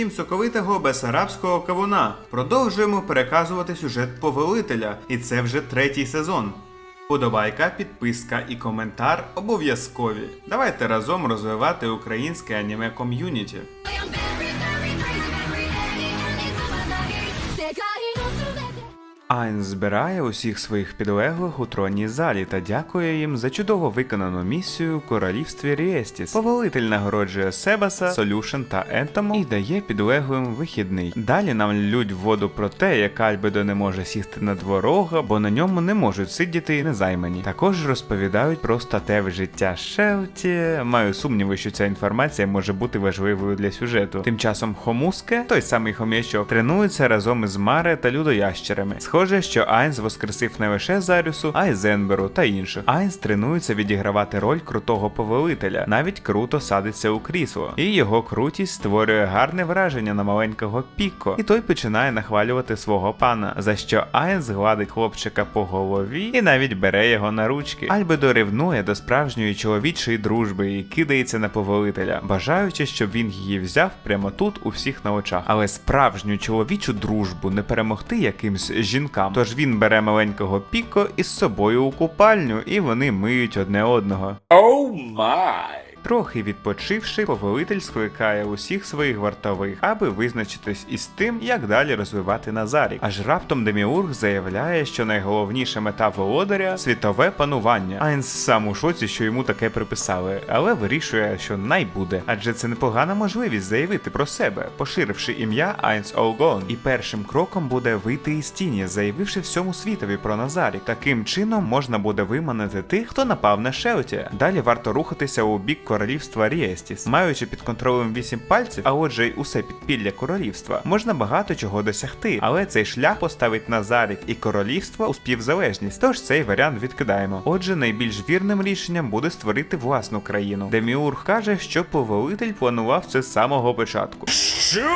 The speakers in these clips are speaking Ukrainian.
Всім соковитого бесарабського кавуна. Продовжуємо переказувати сюжет повелителя, і це вже третій сезон. Подобайка, підписка і коментар обов'язкові. Давайте разом розвивати українське аніме ком'юніті. Айн збирає усіх своїх підлеглих у тронній залі та дякує їм за чудово виконану місію в королівстві Ріестіс. Повелитель нагороджує Себаса, Солюшен та Ентому і дає підлеглим вихідний. Далі нам лють воду про те, як Альбедо не може сісти на дворога, бо на ньому не можуть сидіти незаймані. Також розповідають про статеве життя Шелті. Маю сумніви, що ця інформація може бути важливою для сюжету. Тим часом Хомуске, той самий хом'ячок, тренується разом із Маре та людоящерами. Схоже, що Айнс воскресив не лише Зарюсу, а й Зенберу та інших. Айнс тренується відігравати роль крутого повелителя, навіть круто садиться у крісло. І його крутість створює гарне враження на маленького Піко. І той починає нахвалювати свого пана, за що Айнс гладить хлопчика по голові і навіть бере його на ручки. Альбедо ревнує до справжньої чоловічої дружби і кидається на повелителя, бажаючи, щоб він її взяв прямо тут у всіх на очах. Але справжню чоловічу дружбу не перемогти якимсь жінкам. Тож він бере маленького піко із собою у купальню, і вони миють одне одного. Oh my! Трохи відпочивши, повелитель скликає усіх своїх вартових, аби визначитись із тим, як далі розвивати Назарік. Аж раптом Деміург заявляє, що найголовніша мета володаря світове панування. Айнс сам у шоці, що йому таке приписали, але вирішує, що най буде. Адже це непогана можливість заявити про себе, поширивши ім'я Айнс Олгон. І першим кроком буде вийти із тіні, заявивши всьому світові про Назарік. Таким чином можна буде виманити тих, хто напав на Шелті. Далі варто рухатися у бік королівства Ріестіс. Маючи під контролем вісім пальців, а отже й усе підпілля королівства, можна багато чого досягти, але цей шлях поставить Назарік і королівство у співзалежність. Тож цей варіант відкидаємо. Отже, найбільш вірним рішенням буде створити власну країну. Деміург каже, що повелитель планував це з самого початку. Що?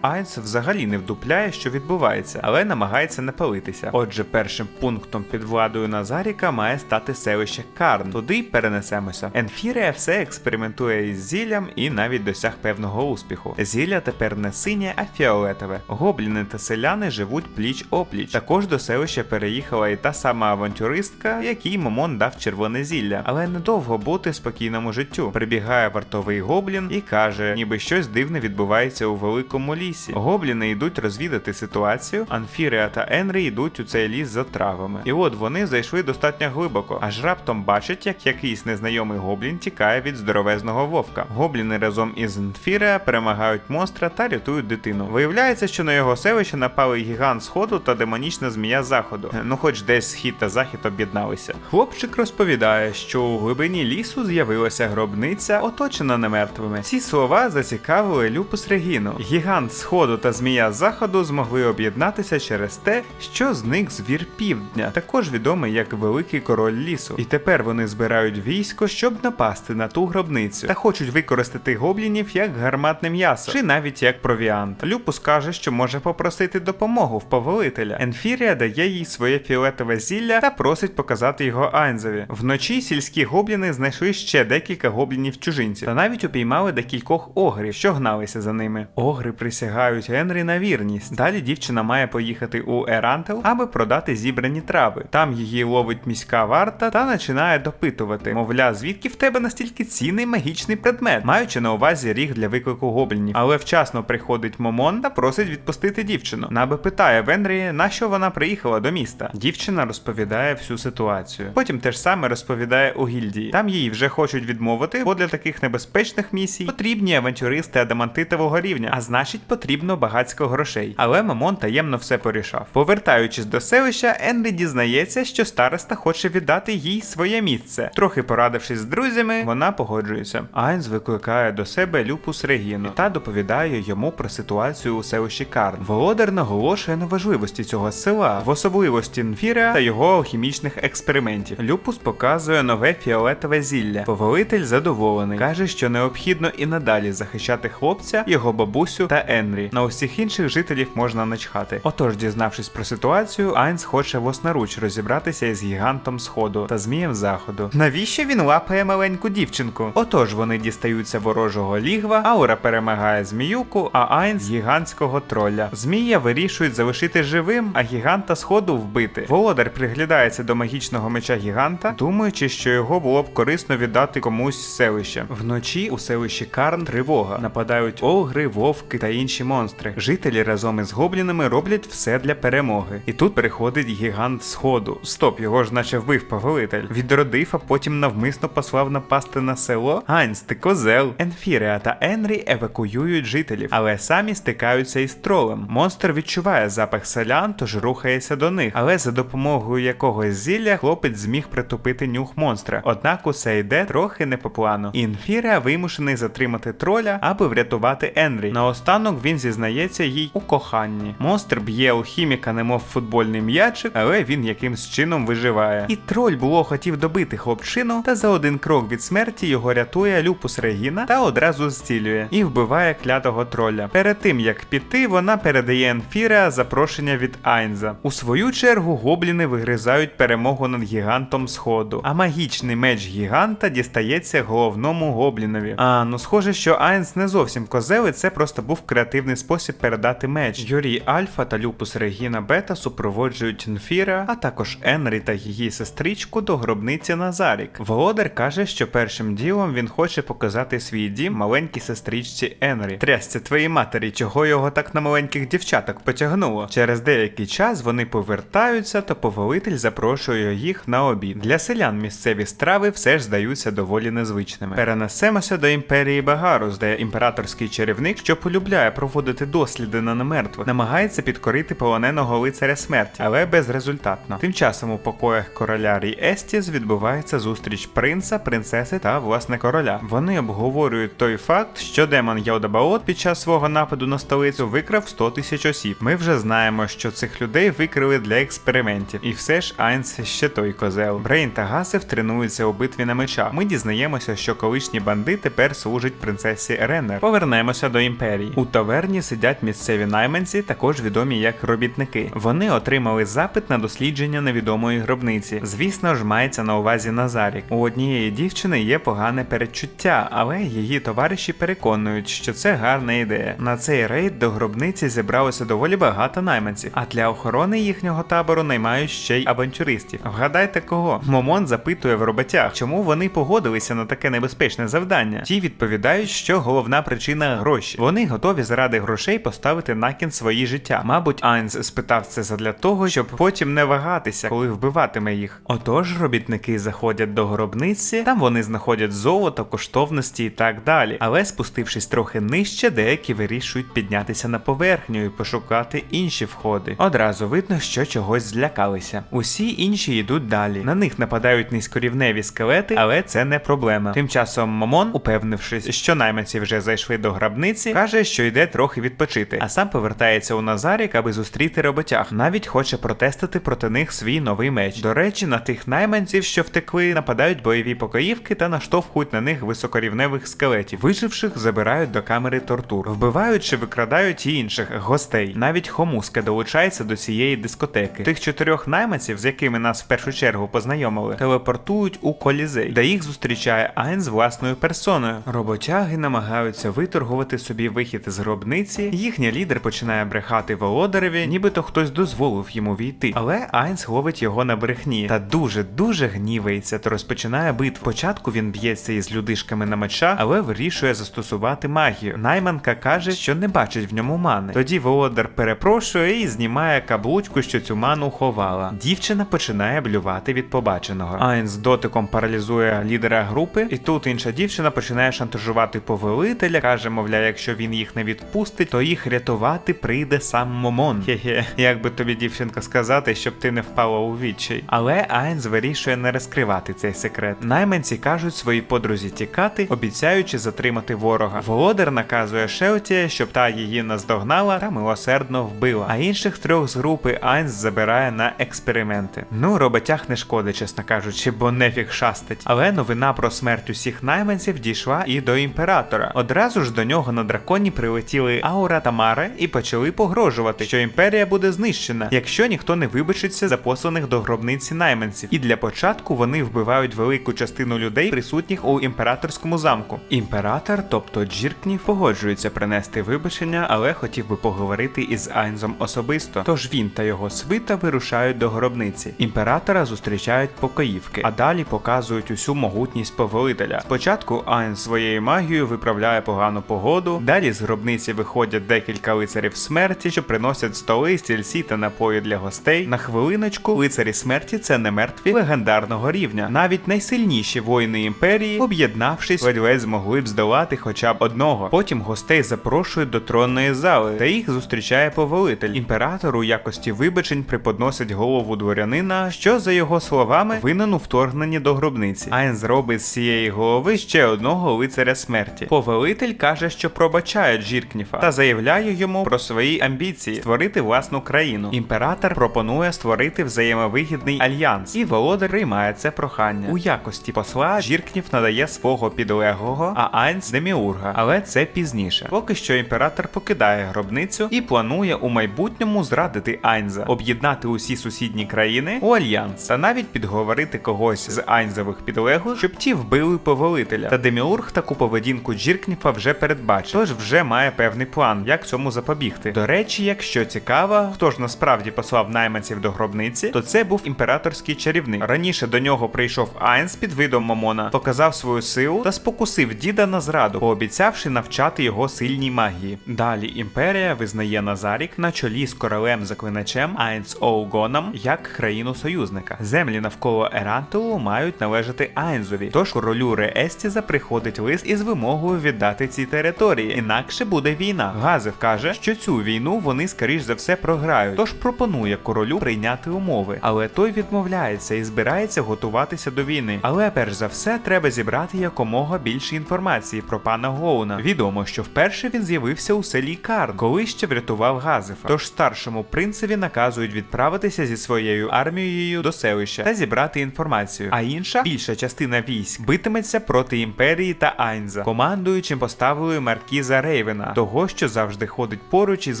Айнс взагалі не вдупляє, що відбувається, але намагається не палитися. Отже, першим пунктом під владою Назаріка має стати селище Карн. Туди й перенесемося. Енфірія все експериментує із зіллям і навіть досяг певного успіху. Зілля тепер не синє, а фіолетове. Гобліни та селяни живуть пліч опліч. Також до селища переїхала і та сама авантюристка, якій Момон дав червоне зілля. Але недовго бути спокійному життю. Прибігає вартовий гоблін і каже, ніби щось дивне відбувається у великому лісі. Гобліни йдуть розвідати ситуацію. Анфірія та Енрі йдуть у цей ліс за травами. І от вони зайшли достатньо глибоко, аж раптом бачать, як якийсь незнайомий гоблін тікає від здоровезного вовка. Гобліни разом із Анфірія перемагають монстра та рятують дитину. Виявляється, що на його селище напали гігант сходу та демонічна змія заходу. Ну, хоч десь схід та захід об'єдналися. Хлопчик розповідає, що у глибині лісу з'явилася гробниця, оточена немертвими. Ці слова зацікавили Люпус Регіну. Гігант сходу та змія заходу змогли об'єднатися через те, що зник звір півдня, також відомий як Великий Король лісу. І тепер вони збирають військо, щоб напасти на ту гробницю, та хочуть використати гоблінів як гарматне м'ясо, чи навіть як провіант. Люпус каже, що може попросити допомогу в повелителя. Енфірія дає їй своє фіолетове зілля та просить показати його Айнзові. Вночі сільські гобліни знайшли ще декілька гоблінів чужинців та навіть упіймали декількох огрів, що гналися за ними. Огри присягають Енрі на вірність. Далі дівчина має поїхати у Ерантел, аби продати зібрані трави. Там її ловить міська варта та починає допитувати. Мовля, звідки в тебе настільки цінний магічний предмет, маючи на увазі ріг для виклику гоблінів. Але вчасно приходить Момон та просить відпустити дівчину. Наби питає Венрі, на що вона приїхала до міста. Дівчина розповідає всю ситуацію. Потім те ж саме розповідає у гільдії. Там її вже хочуть відмовити, бо для таких небезпечних місій потрібні авантюристи адамантитового рівня, а значить потрібно багатсько грошей. Але Мамон таємно все порішав. Повертаючись до селища, Енрі дізнається, що староста хоче віддати їй своє місце. Трохи порадившись з друзями, вона погоджується. Айнс викликає до себе Люпус Регіну та доповідає йому про ситуацію у селищі Карн. Володар наголошує на важливості цього села, в особливості Нфіра та його алхімічних експериментів. Люпус показує нове фіолетове зілля. Повелитель задоволений, каже, що необхідно і надалі захищати хлопця, його бабусю та Енрі. На усіх інших жителів можна начхати. Отож, дізнавшись про ситуацію, Айнс хоче власноруч розібратися із гігантом сходу та змієм заходу. Навіщо він лапає маленьку дівчинку? Отож, вони дістаються ворожого лігва, Аура перемагає зміюку, а Айнс гігантського троля. Змія вирішують залишити живим, а гіганта сходу вбити. Володар приглядається до магічного меча гіганта, думаючи, що його було б корисно віддати комусь з селища. Вночі у селищі Карн тривога. Нападають огри, вовки та інші монстри. Жителі разом із гоблінами роблять все для перемоги. І тут приходить гігант сходу. Стоп, його ж наче вбив повелитель. Відродив, а потім навмисно послав напасти на село. Ганс, ти козел. Енфіреа та Енрі евакуюють жителів, але самі стикаються із тролем. Монстр відчуває запах селян, тож рухається до них. Але за допомогою якогось зілля хлопець зміг притупити нюх монстра. Однак усе йде трохи не по плану. Інфіреа вимушений затримати троля, аби врятувати Енрі. Наостанок він зізнається їй у коханні. Монстр б'є алхіміка, немов футбольний м'ячик, але він якимсь чином виживає. І троль було хотів добити хлопчину, та за один крок від смерті його рятує Люпус Регіна та одразу зцілює і вбиває клятого троля. Перед тим як піти, вона передає Енфіреа запрошення від Айнза. У свою чергу гобліни вигризають перемогу над гігантом сходу, а магічний меч гіганта дістається головному гоблінові. А ну схоже, що Айнс не зовсім козел, і це просто був креативний спосіб передати меч. Юрій Альфа та Люпус Регіна Бета супроводжують Нфіра, а також Енрі та її сестричку до гробниці Назарік. Володар каже, що першим ділом він хоче показати свій дім маленькій сестричці Енрі. Трясся твоїй матері, чого його так на маленьких дівчаток потягнуло. Через деякий час вони повертаються, то повелитель запрошує їх на обід. Для селян місцеві страви все ж здаються доволі незвичними. Перенесемося до імперії Багарус, де імператорський чарівник, що полюбляє проводити досліди на немертвих, намагається підкорити полоненого лицаря смерті, але безрезультатно. Тим часом у покоях короля Рі Естіс відбувається зустріч принца, принцеси та власне короля. Вони обговорюють той факт, що демон Яудабаот під час свого нападу на столицю викрав 100 тисяч осіб. Ми вже знаємо, що цих людей викрили для експериментів, і все ж Айнс ще той козел. Брейн та Гасев тренуються у битві на мечах. Ми дізнаємося, що колишні банди тепер служать принцесі Реннер. Повернемося до імперії. У таверні сидять місцеві найманці, також відомі як робітники. Вони отримали запит на дослідження невідомої гробниці. Звісно ж, мається на увазі Назарік. У однієї дівчини є погане передчуття, але її товариші переконують, що це гарна ідея. На цей рейд до гробниці зібралося доволі багато найманців, а для охорони їхнього табору наймають ще й авантюристів. Вгадайте кого? Момон запитує в роботях, чому вони погодилися на таке небезпечне завдання. Ті відповідають, що головна причина гроші. Вони готові заради грошей поставити на кін свої життя. Мабуть, Айнс спитав це задля того, щоб потім не вагатися, коли вбиватиме їх. Отож, робітники заходять до гробниці, там вони знаходять золото, коштовності і так далі. Але спустившись трохи нижче, деякі вирішують піднятися на поверхню і пошукати інші входи. Одразу видно, що чогось злякалися. Усі інші йдуть далі. На них нападають низькорівневі скелети, але це не проблема. Тим часом Момон, упевнившись, що найманці вже зайшли до гробниці, каже, що йде трохи відпочити, а сам повертається у Назарік, аби зустріти роботяг. Навіть хоче протестити проти них свій новий меч. До речі, на тих найманців, що втекли, нападають бойові покоївки та наштовхують на них високорівневих скелетів. Виживших забирають до камери тортур, вбивають чи викрадають і інших гостей. Навіть Хомуска долучається до цієї дискотеки. Тих чотирьох найманців, з якими нас в першу чергу познайомили, телепортують у колізей, де їх зустрічає Айн з власною персоною. Роботяги намагаються виторгувати собі вихід з гробниці. Їхній лідер починає брехати володареві, нібито хтось дозволив йому війти. Але Айнс ловить його на брехні та дуже дуже гнівається, то розпочинає битву. Спочатку він б'ється із людишками на меча, але вирішує застосувати магію. Найманка каже, що не бачить в ньому мани. Тоді володар перепрошує і знімає каблучку, що цю ману ховала. Дівчина починає блювати від побаченого. Айнс дотиком паралізує лідера групи, і тут інша дівчина починає шантажувати повелителя, каже, мовляв, якщо він їх не відпустить, то їх рятувати прийде сам Момон. Хе-хе, як би тобі дівчинка сказати, щоб ти не впала у відчай. Але Айнс вирішує не розкривати цей секрет. Найманці кажуть своїй подрузі тікати, обіцяючи затримати ворога. Володар наказує Шелті, щоб та її наздогнала та милосердно вбила. А інших трьох з групи Айнс забирає на експерименти. Ну, роботяг не шкодить, чесно кажучи, бо нефіг шастить. Але новина про смерть усіх найманців дійшла і до імператора. Одразу ж до нього на драконі прилетіли Аура та Маре і почали погрожувати, що імперія буде знищена, якщо ніхто не вибачиться за посланих до гробниці найманців. І для початку вони вбивають велику частину людей, присутніх у імператорському замку. Імператор, тобто Джіркнів, погоджується принести вибачення, але хотів би поговорити із Айнзом особисто. Тож він та його свита вирушають до гробниці. Імператора зустрічають покоївки, а далі показують усю могутність повелителя. Спочатку Айн своєю магією виправляє погану погоду. Далі з гробниці виходять декілька лицарів смерті, що приносять столи, стільці та напої для гостей. На хвилиночку лицарі смерті це не мертві легендарного рівня. Навіть найсильніші воїни імперії, об'єднавшись, ледь змогли б здолати хоча б одного. Потім гостей запрошують до тронної зали, та їх зустрічає повелитель. Імператор у якості вибачень приподносить голову дворянина, що за його словами винен у вторгненні до гробниці. Айн зробить з цієї голови ще одного лицаря смерті. Повелитель каже, що пробачає Джіркніфа та заявляє йому про свої амбіції створити власну країну. Імператор пропонує створити взаємовигідний альянс, і володар приймає це прохання. У якості посла Жіркнів надає свого підлеглого, а Айнс деміурга, але це пізніше. Поки що імператор покидає гробницю і планує у майбутньому зрадити Айнза, об'єднати усі сусідні країни у альянс та навіть підговорити когось з Айнзових підлеглих, щоб ті вбили повелителя. Та деміург таку поведінку Джіркніфа вже передбачив, тож вже має певний план, як цьому запобігти. До речі, якщо цікаво, хто ж насправді послав найманців до гробниці, то це був імператорський чарівник. Раніше до нього прийшов Айнс під видом Мамона, показав свою силу та спокусив діда на зраду, пообіцявши навчати його сильній магії. Далі імперія визнає Назарік на чолі з королем заклиначем Айнс Оугоном як країну союзника. Землі навколо Ерантулу мають належати Айнзові. Тож королю Реестіза приходить лист із вимогою віддати ці території, інакше буде війна. Газев каже, що цю війну вони скоріш за все програють, тож пропонує королю прийняти умови, але той відмовляється і збирається готуватися до війни. Але перш за все треба зібрати якомога більше інформації про пана Гоуна. Відомо, що вперше він з'явився у селі Карн, коли ще врятував Газефа. Тож старшому принцеві наказують відправитися зі своєю армією до селища та зібрати інформацію. А інша більша частина військ битиметься проти імперії та Айнза. Командуючим поставили маркіза Рейвена, того, що завжди ходить поруч із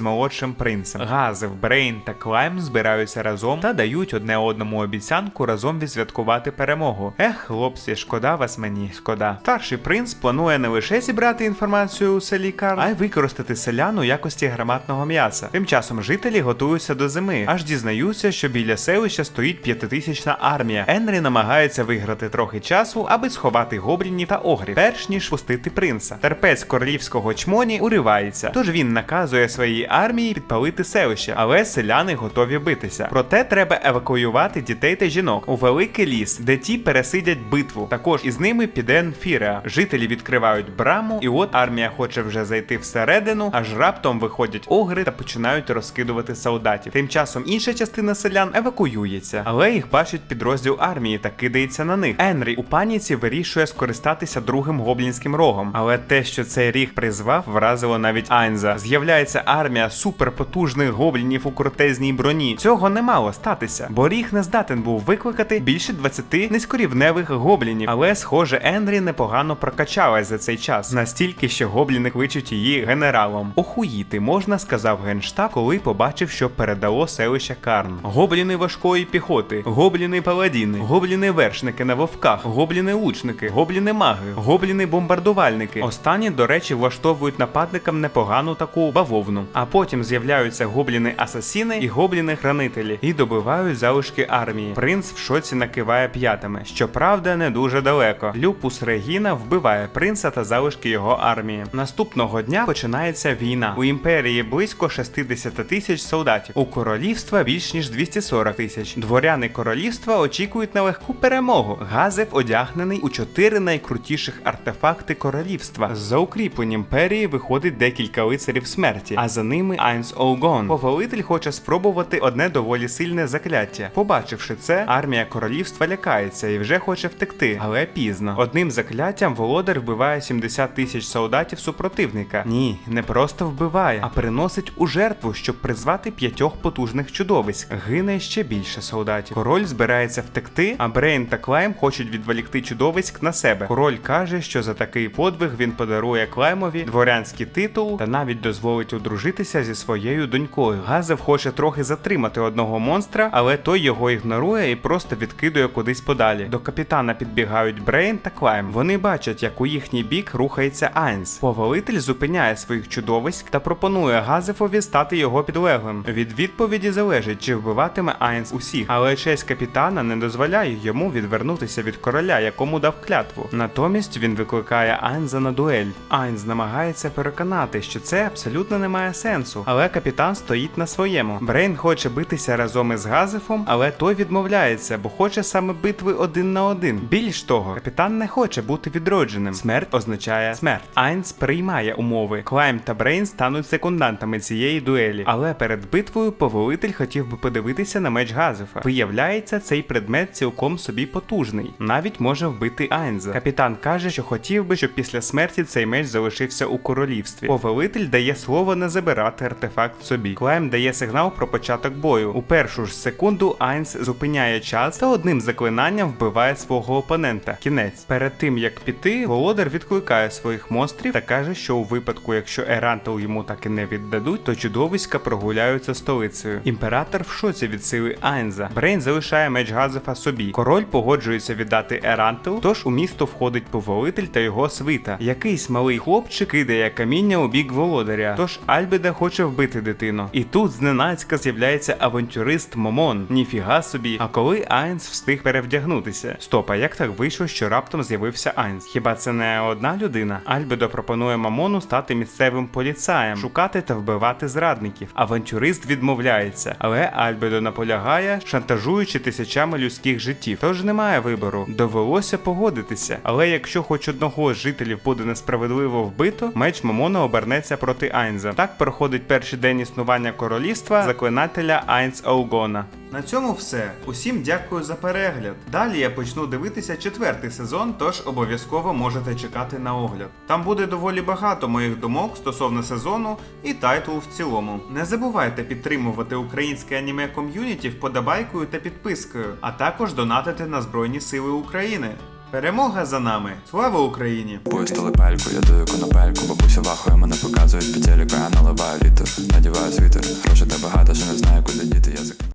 молодшим принцем. Газев, Брейн та Клайм збираються разом та дають одне одному обіцянку разом відсвяткувати перемогу. Ех, хлопці, шкода вас мені, шкода. Старший принц планує не лише зібрати інформацію у селі Карн, а й використати селян у якості гарматного м'яса. Тим часом жителі готуються до зими, аж дізнаються, що біля селища стоїть п'ятитисячна армія. Енрі намагається виграти трохи часу, аби сховати гоблінів та огрів, перш ніж пустити принца. Терпець королівського чмоні уривається, тож він наказує своїй армії підпалити селище, але селяни готові битися. Проте треба евакуювати дітей та жінок у великий ліс, де ті пересидять битву. Також із ними піде Енфіреа. Жителі відкривають браму, і от армія хоче вже зайти всередину, аж раптом виходять огри та починають розкидувати солдатів. Тим часом інша частина селян евакуюється, але їх бачить підрозділ армії та кидається на них. Енрі у паніці вирішує скористатися другим гоблінським рогом. Але те, що цей ріг призвав, вразило навіть Айнза. З'являється армія суперпотужних гоблінів у крутезній броні. Цього не мало статися, бо ріг не здатен був викликати більше 20 низькорівневих гоблінів. Але, схоже, Енрі непогано прокачалась за цей час, настільки, що гобліни кличуть її генералом. Охуїти можна, сказав генштаб, коли побачив, що передало селище Карн. Гобліни важкої піхоти, гобліни паладіни, гобліни вершники на вовках, гобліни лучники, гобліни маги, гобліни бомбардувальники. Останні, до речі, влаштовують нападникам непогану таку бавовну. А потім з'являються гобліни асасіни і гобліни хранителі і добивають залишки армії. Принц в шоці накиває п'ятами. Щоправда, не дуже далеко. Люпус Регіна вбиває принца та залишки його армії. Наступного дня починається війна. У імперії близько 60 тисяч солдатів. У королівства більш ніж 240 тисяч. Дворяни королівства очікують на легку перемогу. Газев одягнений у чотири найкрутіших артефакти королівства. За укріплень імперії виходить декілька лицарів смерті, а за ними Айнс Олгон. Повелитель хоче спробувати одне доволі сильне закляття. Побачивши це, армія королівства лякається і вже хоче втекти, але пізно. Одним закляттям володар вбиває 70 тисяч солдатів супротивника. Ні, не просто вбиває, а приносить у жертву, щоб призвати п'ятьох потужних чудовиськ. Гине ще більше солдатів. Король збирається втекти, а Брейн та Клайм хочуть відволікти чудовиськ на себе. Король каже, що за такий подвиг він подарує Клаймові дворянський титул та навіть дозволить одружитися зі своєю донькою. Газев хоче трохи затримати одного монстра, але той його ігнорує і просто відкидує кудись подалі. До капітана підбігають Брейн та Клайм. Вони бачать, як у їхній бік рухається Айнс. Повелитель зупиняє своїх чудовиськ та пропонує Газефові стати його підлеглим. Від відповіді залежить, чи вбиватиме Айнс усіх, але честь капітана не дозволяє йому відвернутися від короля, якому дав клятву. Натомість він викликає Айнза на дуель. Айнз намагається переконати, що це абсолютно не має сенсу, але капітан стоїть на своєму. Брейн хоче битися разом із Газефом, але той відмовляється, бо хоче саме битви один на один. Більш того, капітан не хоче бути відродженим. Смерть означає смерть. Айнс приймає умови. Клайм та Брейн стануть секундантами цієї дуелі. Але перед битвою повелитель хотів би подивитися на меч Газефа. Виявляється, цей предмет цілком собі потужний. Навіть може вбити Айнза. Капітан каже, що хотів би, щоб після смерті цей меч залишився у королівстві. Повелитель дає слово не забирати артефакт собі. Клайм дає сигнал про початок бою. У першу ж секунду Айнс зупиняє час та одним заклинанням вбиває свого опонента. Кінець. Перед тим як піти, володар відкликає своїх монстрів та каже, що у випадку, якщо Ерантел йому так і не віддадуть, то чудовиська прогуляються столицею. Імператор в шоці від сили Айнза. Брейн залишає меч Газефа собі. Король погоджується віддати Ерантел, тож у місто входить повелитель та його свита. Якийсь малий хлопчик кидає каміння у бік володаря. Тож Альбеда хоче вбити дитину. І тут зненацька з'являється авантюрист Момон. Ніфіга собі. А коли Айнс встиг перевдягнутися? Стоп, а як так вийшло, що раптом з'явився Айнс? Хіба це не одна людина? Альбедо пропонує Мамону стати місцевим поліцаєм, шукати та вбивати зрадників. Авантюрист відмовляється, але Альбедо наполягає, шантажуючи тисячами людських життів. Тож немає вибору. Довелося погодитися. Але якщо хоч одного з жителів буде несправедливо вбито, меч Мамона обернеться проти Айнза. Так проходить перший день існування королівства заклинателя Айнс Олгона. На цьому все. Усім дякую за перегляд. Далі я почну дивитися четвертий сезон, тож обов'язково можете чекати на огляд. Там буде доволі багато моїх думок стосовно сезону і тайтлу в цілому. Не забувайте підтримувати українське аніме ком'юніті вподобайкою та підпискою, а також донатити на Збройні Сили України. Перемога за нами! Слава Україні! Купую столипельку, я дую конопельку, бабуся вахує, мене показують по телеку, я наливаю літр, надіваю світер, грошей та багато, що не знаю, куди діти язик.